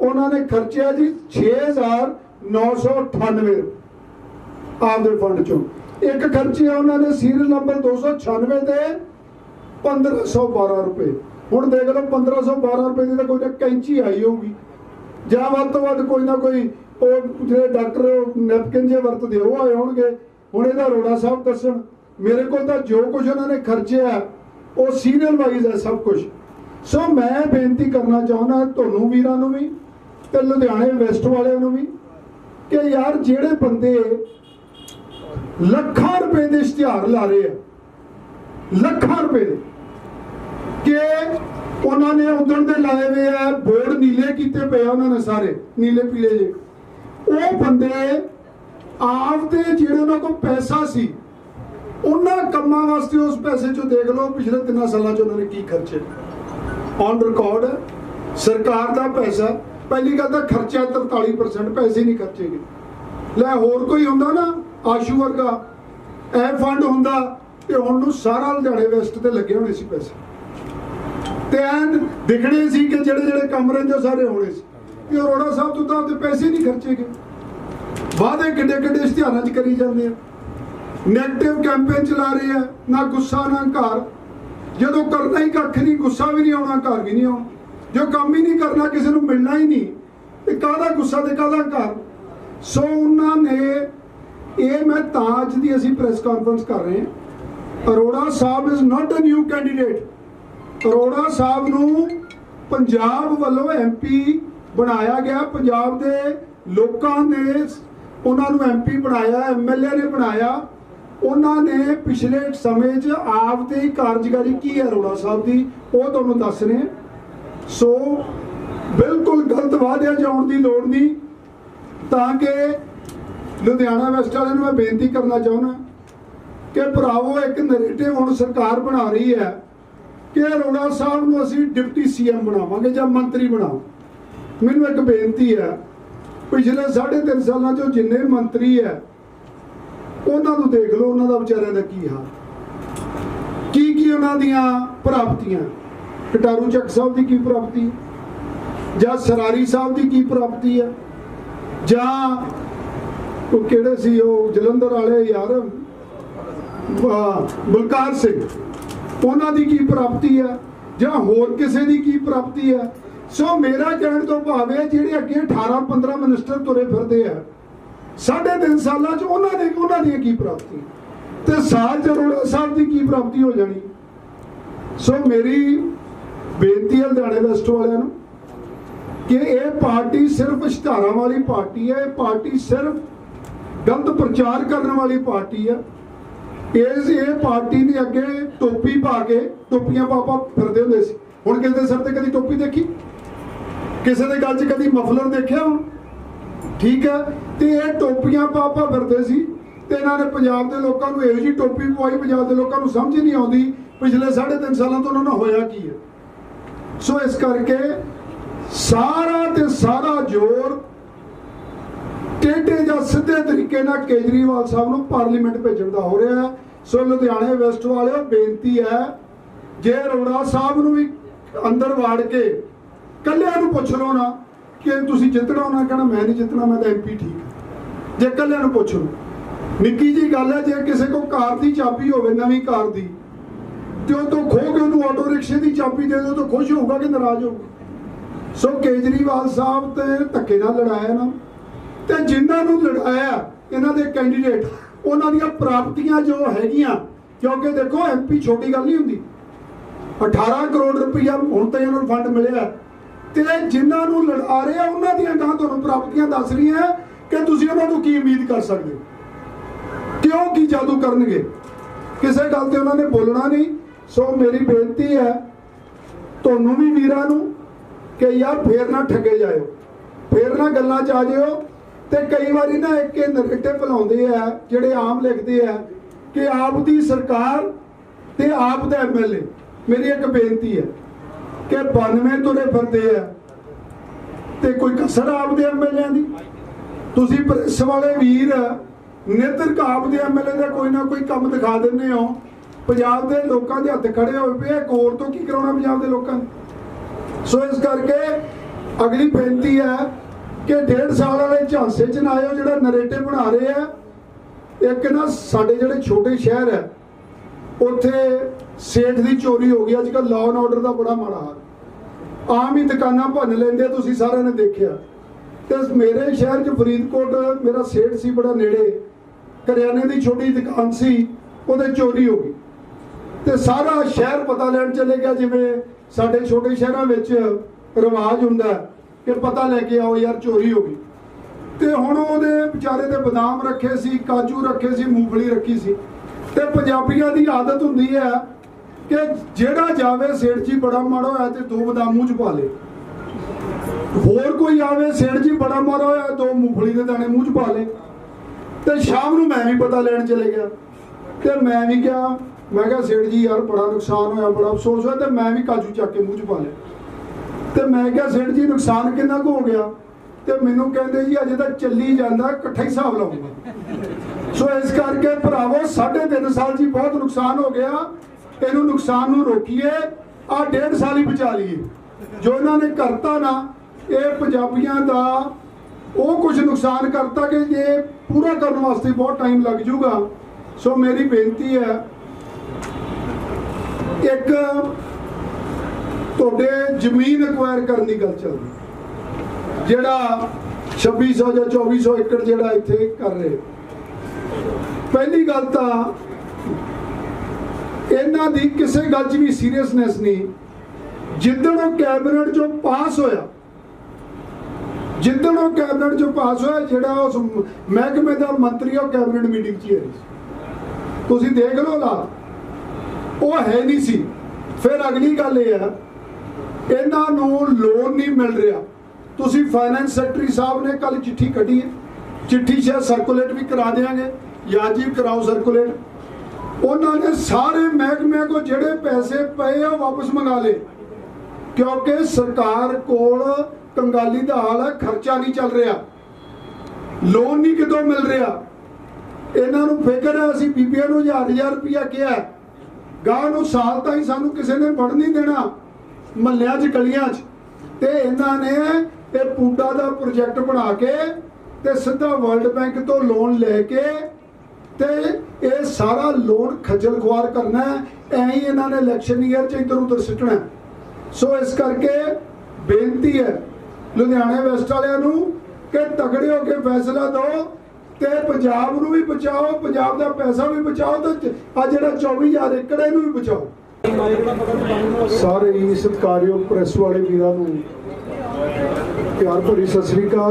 ਉਹਨਾਂ ਨੇ ਖਰਚਿਆ ਜੀ 6998 ਆਪਦੇ ਫੰਡ ਚੋਂ। ਇੱਕ ਖਰਚਿਆ ਉਹਨਾਂ ਨੇ ਸੀਰੀਅਲ ਨੰਬਰ 296 ਤੇ 1512 ਰੁਪਏ। ਹੁਣ ਦੇਖ ਲਓ 1512 ਰੁਪਏ ਦੀ ਤਾਂ ਕੋਈ ਨਾ ਕੈਂਚੀ ਆਈ ਹੋਊਗੀ। ਜਾਂ ਵੱਧ ਤੋਂ ਵੱਧ ਕੋਈ ਨਾ ਕੋਈ ਉਹ ਜਿਹੜੇ ਡਾਕਟਰ ਨੈਪਕਿਨ ਜੇ ਵਰਤਦੇ, ਉਹ ਆਏ ਹੋਣਗੇ। ਹੁਣ ਇਹਦਾ ਰੋੜਾ ਸਾਹਿਬ ਦੱਸਣ, ਮੇਰੇ ਕੋਲ ਤਾਂ ਜੋ ਕੁਝ ਉਹਨਾਂ ਨੇ ਖਰਚਿਆ, ਉਹ ਸੀਰੀਅਲ ਵਾਈਜ਼ ਹੈ ਸਭ ਕੁਝ। ਸੋ ਮੈਂ ਬੇਨਤੀ ਕਰਨਾ ਚਾਹੁੰਦਾ, ਤੁਹਾਨੂੰ ਵੀਰਾਂ ਨੂੰ ਵੀ ਤੇ ਲੁਧਿਆਣੇ ਵੈਸਟ ਵਾਲਿਆਂ ਨੂੰ ਵੀ ਕਿ ਯਾਰ ਜਿਹੜੇ ਬੰਦੇ ਲੱਖਾਂ ਰੁਪਏ ਦੇ ਇਸ਼ਤਿਹਾਰ ਲਾ ਰਹੇ ਆ, ਲੱਖਾਂ ਰੁਪਏ ਦੇ, ਕਿ ਉਹਨਾਂ ਨੇ ਉਦਣ ਦੇ ਲਾਏ ਹੋਏ ਆ, ਬੋਰਡ ਨੀਲੇ ਕੀਤੇ ਪਏ ਆ ਉਹਨਾਂ ਨੇ ਸਾਰੇ, ਨੀਲੇ ਪੀਲੇ ਜੇ ਉਹ ਬੰਦੇ ਆਪਦੇ ਜਿਹੜੇ ਉਹਨਾਂ ਕੋਲ ਪੈਸਾ ਸੀ, ਉਹਨਾਂ ਕੰਮਾਂ ਵਾਸਤੇ ਉਸ ਪੈਸੇ ਚੋਂ ਦੇਖ ਲਓ ਪਿਛਲੇ ਤਿੰਨਾਂ ਸਾਲਾਂ ਚ ਉਹਨਾਂ ਨੇ ਕੀ ਖਰਚੇ। ਔਨ ਰਿਕਾਰਡ ਸਰਕਾਰ ਦਾ ਪੈਸਾ ਪਹਿਲੀ ਗੱਲ ਤਾਂ ਖਰਚਾ 43% ਪੈਸੇ ਨਹੀਂ ਖਰਚੇ ਗਏ। ਲੈ ਹੋਰ ਕੋਈ ਹੁੰਦਾ ਨਾ, ਆਸ਼ੂ ਵਰਗਾ, ਇਹ ਫੰਡ ਹੁੰਦਾ ਤੇ ਹੁਣ ਨੂੰ ਸਾਰਾ ਲੁਧਿਆਣੇ ਵੈਸਟ ਤੇ ਲੱਗੇ ਹੋਣੇ ਸੀ ਪੈਸੇ। ਤੇ ਐਨ ਦਿਖਣੇ ਸੀ ਕਿ ਜਿਹੜੇ ਜਿਹੜੇ ਕੰਮ ਰਹਿੰਦੇ ਸਾਰੇ ਹੋਣੇ ਸੀ। ਤੇ ਅਰੋੜਾ ਸਾਹਿਬ ਤੋਂ ਤਾਂ ਆਪਦੇ ਪੈਸੇ ਨਹੀਂ ਖਰਚੇ ਗਏ। ਵਾਅਦੇ ਕਿੱਡੇ ਕਿੱਡੇ ਇਸ਼ਤਿਹਾਰਾਂ 'ਚ ਕਰੀ ਜਾਂਦੇ ਆ। ਨੈਗੇਟਿਵ ਕੈਂਪੇਨ ਚਲਾ ਰਹੇ ਆ, ਨਾ ਗੁੱਸਾ, ਨਾ ਘਰ। ਜਦੋਂ ਕਰਨਾ ਹੀ ਕੱਖ ਨਹੀਂ, ਗੁੱਸਾ ਵੀ ਨਹੀਂ ਆਉਣਾ, ਘਰ ਵੀ ਨਹੀਂ ਆਉਣਾ। ਜੋ ਕੰਮ ਹੀ ਨਹੀਂ ਕਰਨਾ, ਕਿਸੇ ਨੂੰ ਮਿਲਣਾ ਹੀ ਨਹੀਂ। ਤੇ ਕਾਹਦਾ ਗੁੱਸਾ ਤੇ ਕਾਹਦਾ ਘਰ ਸੋ ਉਹਨਾਂ ਨੇ, ਇਹ ਮੈਂ ਤਾਂ ਅੱਜ ਦੀ ਅਸੀਂ ਪ੍ਰੈਸ ਕਾਨਫਰੰਸ ਕਰ ਰਹੇ ਹਾਂ। Arora Sahib is not a new candidate Arora Sahib ਨੂੰ ਪੰਜਾਬ ਵੱਲੋਂ ਐਮਪੀ ਬਣਾਇਆ ਗਿਆ। ਪੰਜਾਬ ਦੇ ਲੋਕਾਂ ਨੇ ਉਹਨਾਂ ਨੂੰ ਐਮਪੀ ਬਣਾਇਆ ਐਮਐਲਏ ਨੇ ਬਣਾਇਆ। ਉਹਨਾਂ ਨੇ ਪਿਛਲੇ ਸਮੇਂ 'ਚ ਆਪ ਦੀ ਕਾਰਜਕਾਰੀ ਕੀ ਹੈ ਅਰੋੜਾ ਸਾਹਿਬ ਦੀ, ਉਹ ਤੁਹਾਨੂੰ ਦੱਸ ਰਹੇ ਹਾਂ। ਸੋ ਬਿਲਕੁਲ ਗਲਤ ਵਾਅਦਿਆਂ 'ਚ ਆਉਣ ਦੀ ਲੋੜ ਨਹੀਂ, ਤਾਂ ਕਿ ਲੁਧਿਆਣਾ ਵੈਸਟ ਵਾਲਿਆਂ ਨੂੰ ਮੈਂ ਬੇਨਤੀ ਕਰਨਾ ਚਾਹੁੰਦਾ ਕਿ ਭਰਾਵੋ, ਇੱਕ ਨੈਰੇਟਿਵ ਹੁਣ ਸਰਕਾਰ ਬਣਾ ਰਹੀ ਹੈ ਕਿ ਅਰੋੜਾ ਸਾਹਿਬ ਨੂੰ ਅਸੀਂ ਡਿਪਟੀ ਸੀਐਮ ਬਣਾਵਾਂਗੇ ਜਾਂ ਮੰਤਰੀ ਬਣਾਵਾਂ ਮੈਨੂੰ ਇੱਕ ਬੇਨਤੀ ਹੈ, ਪਿਛਲੇ 3.5 ਸਾਲਾਂ ਚੋਂ ਜਿੰਨੇ ਮੰਤਰੀ ਹੈ, ਉਹਨਾਂ ਨੂੰ ਦੇਖ ਲਓ, ਉਹਨਾਂ ਦਾ ਵਿਚਾਰਿਆਂ ਦਾ ਕੀ ਹਾਲ। ਕੀ ਕੀ ਉਹਨਾਂ ਦੀਆਂ ਪ੍ਰਾਪਤੀਆਂ? ਕਟਾਰੂ ਚੱਕ ਸਾਹਿਬ ਦੀ ਕੀ ਪ੍ਰਾਪਤੀ ਜਾਂ ਸਰਾਰੀ ਸਾਹਿਬ ਦੀ ਕੀ ਪ੍ਰਾਪਤੀ ਹੈ ਜਾਂ ਉਹ ਕਿਹੜੇ ਸੀ ਉਹ ਜਲੰਧਰ ਵਾਲੇ ਯਾਰ ਬਲਕਾਰ ਸਿੰਘ ਉਹਨਾਂ ਦੀ ਕੀ ਪ੍ਰਾਪਤੀ ਹੈ ਜਾਂ ਹੋਰ ਕਿਸੇ ਦੀ ਕੀ ਪ੍ਰਾਪਤੀ ਹੈ ਸੋ ਮੇਰਾ ਕਹਿਣ ਤੋਂ ਭਾਵ ਹੈ ਜਿਹੜੇ ਅੱਗੇ 18 15 ਮਿਨਿਸਟਰ ਤੁਰੇ ਫਿਰਦੇ ਆ ਸਾਢੇ ਤਿੰਨ ਸਾਲਾਂ ਚ ਉਹਨਾਂ ਦੇ ਉਹਨਾਂ ਦੀ ਕੀ ਪ੍ਰਾਪਤੀ ਤੇ ਸਾਲ ਚ ਅਰੋੜਾ ਸਾਹਿਬ ਦੀ ਕੀ ਪ੍ਰਾਪਤੀ ਹੋ ਜਾਣੀ ਸੋ ਮੇਰੀ ਬੇਨਤੀ ਹੈ ਲੁਧਿਆਣੇ ਵੈਸਟ ਵਾਲਿਆਂ ਨੂੰ ਕਿ ਇਹ ਪਾਰਟੀ ਸਿਰਫ ਇਸ਼ਤਿਹਾਰਾਂ ਵਾਲੀ ਪਾਰਟੀ ਹੈ, ਇਹ ਪਾਰਟੀ ਸਿਰਫ ਗਲਤ ਪ੍ਰਚਾਰ ਕਰਨ ਵਾਲੀ ਪਾਰਟੀ ਹੈ। ਇਸ, ਇਹ ਪਾਰਟੀ ਨੇ ਅੱਗੇ ਟੋਪੀ ਪਾ ਕੇ ਟੋਪੀਆਂ ਪਾਪਾ ਫਿਰਦੇ ਹੁੰਦੇ ਸੀ। ਹੁਣ ਕਿਸੇ ਦੇ ਸਿਰ ਤੇ ਕਦੀ ਟੋਪੀ ਦੇਖੀ? ਕਿਸੇ ਦੇ ਗੱਲ 'ਚ ਕਦੀ ਮਫਲਰ ਦੇਖਿਆ ਹੁਣ? ਠੀਕ ਹੈ, ਤੇ ਇਹ ਟੋਪੀਆਂ ਪਾਪਾ ਫਿਰਦੇ ਸੀ ਤੇ ਇਹਨਾਂ ਨੇ ਪੰਜਾਬ ਦੇ ਲੋਕਾਂ ਨੂੰ ਇਹੋ ਜਿਹੀ ਟੋਪੀ ਪਵਾਈ, ਪੰਜਾਬ ਦੇ ਲੋਕਾਂ ਨੂੰ ਸਮਝ ਹੀ ਨਹੀਂ ਆਉਂਦੀ, ਪਿਛਲੇ 3.5 ਸਾਲਾਂ ਤੋਂ ਉਹਨਾਂ ਨਾਲ ਹੋਇਆ ਕੀ ਹੈ। ਸੋ ਇਸ ਕਰਕੇ ਸਾਰਾ ਤੇ ਸਾਰਾ ਜ਼ੋਰ ਟੇਢੇ ਜਾਂ ਸਿੱਧੇ ਤਰੀਕੇ ਨਾਲ ਕੇਜਰੀਵਾਲ ਸਾਹਿਬ ਨੂੰ ਪਾਰਲੀਮੈਂਟ ਭੇਜਣ ਦਾ ਹੋ ਰਿਹਾ ਹੈ ਸੋ ਲੁਧਿਆਣੇ ਵੈਸਟ ਵਾਲਿਓ, ਬੇਨਤੀ ਹੈ, ਜੇ ਅਰੋੜਾ ਸਾਹਿਬ ਨੂੰ ਵੀ ਅੰਦਰ ਵਾੜ ਕੇ ਕੱਲਿਆਂ ਨੂੰ ਪੁੱਛ ਲਓ ਨਾ ਕਿ ਤੁਸੀਂ ਜਿੱਤਣਾ ਉਹਨਾਂ ਕਹਿਣਾ, ਮੈਂ ਨਹੀਂ ਜਿੱਤਣਾ, ਮੈਂ ਤਾਂ ਐਮਪੀ ਠੀਕ ਹਾਂ। ਜੇ ਕੱਲਿਆਂ ਨੂੰ ਪੁੱਛ ਲਓ ਨਿੱਕੀ ਜੀ ਗੱਲ ਹੈ, ਜੇ ਕਿਸੇ ਕੋ ਕਾਰ ਦੀ ਚਾਬੀ ਹੋਵੇ, ਨਵੀਂ ਕਾਰ ਦੀ ਤੇ ਉਹ ਤੋਂ ਖੋ ਕੇ ਉਹਨੂੰ ਆਟੋ ਰਿਕਸ਼ੇ ਦੀ ਚਾਬੀ ਦੇ ਦਿਓ ਤਾਂ ਖੁਸ਼ ਹੋਊਗਾ ਕਿ ਨਾਰਾਜ਼ ਹੋਊਗਾ। ਸੋ ਕੇਜਰੀਵਾਲ ਸਾਹਿਬ ਤੇ ਧੱਕੇ ਨਾਲ ਲੜਾਇਆ ਨਾ। ਤੇ ਜਿਨ੍ਹਾਂ ਨੂੰ ਲੜਾਇਆ, ਇਹਨਾਂ ਦੇ ਕੈਂਡੀਡੇਟ ਉਹਨਾਂ ਦੀਆਂ ਪ੍ਰਾਪਤੀਆਂ ਜੋ ਹੈਗੀਆਂ, ਕਿਉਂਕਿ ਦੇਖੋ ਐਮਪੀ ਛੋਟੀ ਗੱਲ ਨਹੀਂ ਹੁੰਦੀ। 18 ਕਰੋੜ ਰੁਪਈਆ ਹੁਣ ਤਾਂ ਇਹਨਾਂ ਨੂੰ ਫੰਡ ਮਿਲਿਆ। ਤੇ ਜਿਨ੍ਹਾਂ ਨੂੰ ਲੜਾ ਰਹੇ ਆ, ਉਹਨਾਂ ਦੀਆਂ ਗਾਂ ਤੁਹਾਨੂੰ ਪ੍ਰਾਪਤੀਆਂ ਦੱਸ ਰਹੀਆਂ ਕਿ ਤੁਸੀਂ ਉਹਨਾਂ ਨੂੰ ਕੀ ਉਮੀਦ ਕਰ ਸਕਦੇ ਕਿਉਂ ਕੀ ਜਾਦੂ ਕਰਨਗੇ? ਕਿਸੇ ਗੱਲ ਤੇ ਉਹਨਾਂ ਨੇ ਬੋਲਣਾ ਨਹੀਂ। ਸੋ ਮੇਰੀ ਬੇਨਤੀ ਹੈ, ਤੁਹਾਨੂੰ ਵੀ ਵੀਰਾਂ ਨੂੰ ਕਿ ਯਾਰ ਫੇਰ ਨਾ ਠੱਗੇ ਜਾਇਓ, ਫੇਰ ਨਾ ਗੱਲਾਂ ਚ ਆ ਜਿਓ ਤੇ ਕਈ ਵਾਰੀ ਨਾ ਇੱਕ ਇਹ ਨੈਰੇਟਿਵ ਫਲਾਉਂਦੇ ਆ, ਜਿਹੜੇ ਆਮ ਲਿਖਦੇ ਆ ਕਿ ਆਪ ਦੀ ਸਰਕਾਰ ਤੇ ਆਪ ਦਾ ਐਮਐਲਏ ਮੇਰੀ ਇੱਕ ਬੇਨਤੀ ਹੈ ਕਿ 92 ਤੁਰੇ ਫਿਰਦੇ ਆ ਤੇ ਕੋਈ ਕਸਰ ਆਪ ਦੇ ਐਮਐਲਏ ਦੀ। ਤੁਸੀਂ ਪ੍ਰੈਸ ਵਾਲੇ ਵੀਰ ਨਿਤਰ ਆਪ ਦੇ ਐਮਐਲਏ ਦਾ ਕੋਈ ਨਾ ਕੋਈ ਕੰਮ ਦਿਖਾ ਦਿੰਦੇ ਹੋ। ਪੰਜਾਬ ਦੇ ਲੋਕਾਂ ਦੇ ਹੱਥ ਖੜੇ ਹੋਏ ਪਏ ਆ, ਤੋਂ ਕੀ ਕਰਾਉਣਾ ਪੰਜਾਬ ਦੇ ਲੋਕਾਂ ਨੇ? ਸੋ ਇਸ ਕਰਕੇ ਅਗਲੀ ਬੇਨਤੀ ਹੈ ਕਿ ਡੇਢ ਸਾਲ ਵਾਲੇ ਝਾਂਸੇ ਚ ਨਾ ਆਇਓ ਜਿਹੜਾ ਨਰੇਟਿਵ ਬਣਾ ਰਹੇ ਆ। ਇੱਕ ਨਾ ਸਾਡੇ ਜਿਹੜੇ ਛੋਟੇ ਸ਼ਹਿਰ ਹੈ ਉੱਥੇ ਸੇਠ ਦੀ ਚੋਰੀ ਹੋ ਗਈ ਅੱਜ ਕੱਲ ਲਾਅ ਐਂਡ ਆਰਡਰ ਦਾ ਬੜਾ ਮਾੜਾ ਹਾਲ। ਆਮ ਹੀ ਦੁਕਾਨਾਂ ਭੰਨ ਲੈਂਦੇ ਤੁਸੀਂ ਸਾਰਿਆਂ ਨੇ ਦੇਖਿਆ। ਤੇ ਮੇਰੇ ਸ਼ਹਿਰ 'ਚ ਫਰੀਦਕੋਟ ਮੇਰਾ ਸੇਠ ਸੀ ਬੜਾ ਨੇੜੇ ਕਰਿਆਨੇ ਦੀ ਛੋਟੀ ਦੁਕਾਨ ਸੀ ਉਹਦੇ ਚੋਰੀ ਹੋ ਗਈ। ਤੇ ਸਾਰਾ ਸ਼ਹਿਰ ਪਤਾ ਲੈਣ ਚਲੇ ਗਿਆ, ਜਿਵੇਂ ਸਾਡੇ ਛੋਟੇ ਸ਼ਹਿਰਾਂ ਵਿੱਚ ਰਿਵਾਜ ਹੁੰਦਾ ਕਿ ਪਤਾ ਲੈ ਕੇ ਆਓ ਯਾਰ ਚੋਰੀ ਹੋ ਗਈ। ਤੇ ਹੁਣ ਉਹਦੇ ਵਿਚਾਰੇ ਦੇ ਬਦਾਮ ਰੱਖੇ ਸੀ, ਕਾਜੂ ਰੱਖੇ ਸੀ, ਮੂੰਗਫਲੀ ਰੱਖੀ ਸੀ। ਤੇ ਪੰਜਾਬੀਆਂ ਦੀ ਆਦਤ ਹੁੰਦੀ ਹੈ ਕਿ ਜਿਹੜਾ ਜਾਵੇ ਸੇਠ ਜੀ ਬੜਾ ਮਾੜਾ ਹੋਇਆ ਤੇ ਦੋ ਬਦਾਮ ਮੂੰਹ ਚ ਪਾ ਲੇ। ਹੋਰ ਕੋਈ ਆਵੇ ਸੇਠ ਜੀ ਬੜਾ ਮਾੜਾ ਹੋਇਆ, ਦੋ ਮੂੰਗਫਲੀ ਦੇ ਦਾਣੇ ਮੂੰਹ ਚ ਪਾ ਲੇ। ਤੇ ਸ਼ਾਮ ਨੂੰ ਮੈਂ ਵੀ ਪਤਾ ਲੈਣ ਚਲੇ ਗਿਆ। ਤੇ ਮੈਂ ਵੀ ਕਿਹਾ ਮੈਂ ਕਿਹਾ, ਸੇਠ ਜੀ, ਯਾਰ ਬੜਾ ਨੁਕਸਾਨ ਹੋਇਆ, ਬੜਾ ਅਫਸੋਸ ਹੋਇਆ ਤੇ ਮੈਂ ਵੀ ਕਾਜੂ ਚੱਕ ਕੇ ਮੂੰਹ ਚ ਪਾ ਲਿਆ। ਤੇ ਮੈਂ ਕਿਹਾ, ਸੇਠ ਜੀ, ਨੁਕਸਾਨ ਕਿੰਨਾ ਕੁ ਹੋ ਗਿਆ? ਤੇ ਮੈਨੂੰ ਕਹਿੰਦੇ ਜੀ, ਅਜੇ ਤਾਂ ਚੱਲੀ ਜਾਂਦਾ, ਇਕੱਠਾ ਹੀ ਹਿਸਾਬ ਲਾਉਂਗਾ। ਸੋ ਇਸ ਕਰਕੇ ਭਰਾਵੋ, ਸਾਢੇ ਤਿੰਨ ਸਾਲ ਜੀ ਬਹੁਤ ਨੁਕਸਾਨ ਹੋ ਗਿਆ। ਇਹਨੂੰ ਨੁਕਸਾਨ ਨੂੰ ਰੋਕੀਏ, ਆ ਡੇਢ ਸਾਲ ਹੀ ਬਚਾ ਲਈਏ। ਜੋ ਇਹਨਾਂ ਨੇ ਕਰਤਾ ਨਾ, ਇਹ ਪੰਜਾਬੀਆਂ ਦਾ ਉਹ ਕੁਝ ਨੁਕਸਾਨ ਕਰਤਾ ਕਿ ਇਹ ਪੂਰਾ ਕਰਨ ਵਾਸਤੇ ਬਹੁਤ ਟਾਈਮ ਲੱਗ ਜਾਊਗਾ ਸੋ ਮੇਰੀ ਬੇਨਤੀ ਹੈ ਇੱਕ ਤੁਹਾਡੇ ਜ਼ਮੀਨ ਐਕਵਾਇਰ ਕਰਨ ਦੀ ਗੱਲ ਚੱਲਦੀ। ਜਿਹੜਾ 2600 ਜਾਂ 2400 ਏਕੜ ਜਿਹੜਾ ਇੱਥੇ ਕਰ ਰਹੇ। ਪਹਿਲੀ ਗੱਲ ਤਾਂ ਇਹਨਾਂ ਦੀ ਕਿਸੇ ਗੱਲ 'ਚ ਵੀ ਸੀਰੀਅਸਨੈਸ ਨਹੀਂ। ਜਿੱਦਣ ਉਹ ਕੈਬਨਿਟ 'ਚੋਂ ਪਾਸ ਹੋਇਆ, ਜਿੱਦਣ ਉਹ ਕੈਬਨਿਟ 'ਚੋਂ ਪਾਸ ਹੋਇਆ, ਜਿਹੜਾ ਉਸ ਮਹਿਕਮੇ ਦਾ ਮੰਤਰੀ ਉਹ ਕੈਬਨਿਟ ਮੀਟਿੰਗ 'ਚ ਹੀ ਹੈ ਤੁਸੀਂ ਦੇਖ ਲਓ ਲਾ ਉਹ ਹੈ ਨਹੀਂ ਸੀ। ਫਿਰ ਅਗਲੀ ਗੱਲ ਇਹ ਹੈ, ਇਹਨਾਂ ਨੂੰ ਲੋਨ ਨਹੀਂ ਮਿਲ ਰਿਹਾ। ਤੁਸੀਂ ਫਾਈਨੈਂਸ ਸੈਕਟਰੀ ਸਾਹਿਬ ਨੇ ਕੱਲ ਚਿੱਠੀ ਕੱਢੀ ਹੈ। ਚਿੱਠੀ ਸ਼ਾਇਦ ਸਰਕੂਲੇਟ ਵੀ ਕਰਾ ਦੇਾਂਗੇ ਜਾਂ ਜੀ ਕਰਾਓ ਸਰਕੂਲੇਟ ਉਹਨਾਂ ਨੇ ਸਾਰੇ ਮਹਿਕਮੇ ਕੋ ਜਿਹੜੇ ਪੈਸੇ ਪਏ ਆ, ਉਹ ਵਾਪਸ ਮੰਗਾ ਲਏ। ਕਿਉਂਕਿ ਸਰਕਾਰ ਕੋਲ ਕੰਗਾਲੀ ਦਾ ਹਾਲ ਹੈ, ਖਰਚਾ ਨਹੀਂ ਚੱਲ ਰਿਹਾ। ਲੋਨ ਨਹੀਂ ਕਿਤੋਂ ਮਿਲ ਰਿਹਾ। ਇਹਨਾਂ ਨੂੰ ਫਿਕਰ ਹੈ, ਅਸੀਂ ਬੀਬੀਆਂ ਨੂੰ ਹਜ਼ਾਰ ਹਜ਼ਾਰ ਰੁਪਇਆ ਕਿਹਾ ਗਾਂ ਨੂੰ ਸਾਲ ਤਾਈਂ ਸਾਨੂੰ ਕਿਸੇ ਨੇ ਵੜ ਨਹੀਂ ਦੇਣਾ, ਮਹੱਲਿਆਂ 'ਚ, ਗਲੀਆਂ 'ਚ। ਤੇ ਇਹਨਾਂ ਨੇ ਇਹ ਪੂਡਾ ਦਾ ਪ੍ਰੋਜੈਕਟ ਬਣਾ ਕੇ ਤੇ ਸਿੱਧਾ ਵਰਲਡ ਬੈਂਕ ਤੋਂ ਲੋਨ ਲੈ ਕੇ ਤੇ ਇਹ ਸਾਰਾ ਲੋਨ ਖੱਜਲ ਖੁਆਰ ਕਰਨਾ ਹੈ। ਐਂ ਹੀ ਇਹਨਾਂ ਨੇ ਇਲੈਕਸ਼ਨ ਈਅਰ 'ਚ ਇੱਧਰ ਉੱਧਰ ਸਿੱਟਣਾ ਸੋ ਇਸ ਕਰਕੇ ਬੇਨਤੀ ਹੈ ਲੁਧਿਆਣੇ ਵੈਸਟ ਵਾਲਿਆਂ ਨੂੰ ਕਿ ਤਗੜੇ ਹੋ ਕੇ ਫੈਸਲਾ ਦਿਓ। ਤੇ ਪੰਜਾਬ ਨੂੰ ਵੀ ਬਚਾਓ, ਪੰਜਾਬ ਦਾ ਪੈਸਾ ਵੀ ਬਚਾਓ ਤੇ ਆ ਜਿਹੜਾ 24000 ਏਕੜ ਇਹਨੂੰ ਵੀ ਬਚਾਓ। ਸਾਰੇ ਹੀ ਸਤਿਕਾਰਯੋਗ ਪ੍ਰੈਸ ਵਾਲੇ ਵੀਰਾਂ ਨੂੰ ਪਿਆਰ ਭਰੀ ਸਤਿ ਸ੍ਰੀ ਅਕਾਲ।